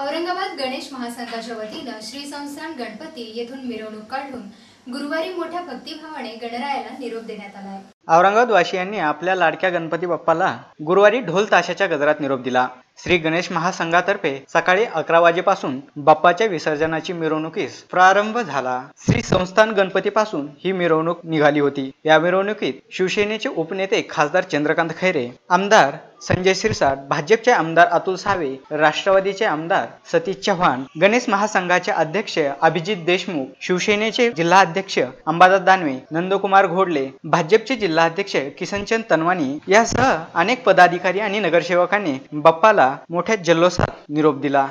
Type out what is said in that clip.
औरंगाबाद गणेश महासंघाच्या वतीनं श्री संस्थान गणपती येथून मिरवणूक काढून गुरुवारी मोठ्या भक्तिभावाने गणरायाला निरोप देण्यात आला आहे. औरंगाबाद वासियांनी आपल्या लाडक्या गणपती बाप्पाला गुरुवारी ढोल ताशाच्या गजरात निरोप दिला. श्री गणेश महासंघातर्फे सकाळी अकरा वाजेपासून बाप्पाच्या विसर्जनाची मिरवणुकीस प्रारंभ झाला. श्री संस्थान गणपतीपासून ही मिरवणूक निघाली होती. या मिरवणुकीत शिवसेनेचे उपनेते खासदार चंद्रकांत खैरे आमदार संजय सिरसाट भाजपचे आमदार अतुल सावे राष्ट्रवादीचे आमदार सतीश चव्हाण गणेश महासंघाचे अध्यक्ष अभिजित देशमुख शिवसेनेचे जिल्हाध्यक्ष अंबादास दानवे नंदकुमार घोडले भाजपचे जिल्हाध्यक्ष किसनचंद तनवानी यासह अनेक पदाधिकारी आणि नगरसेवकांनी बाप्पाला मोठ्या जल्लोषात निरोप दिला.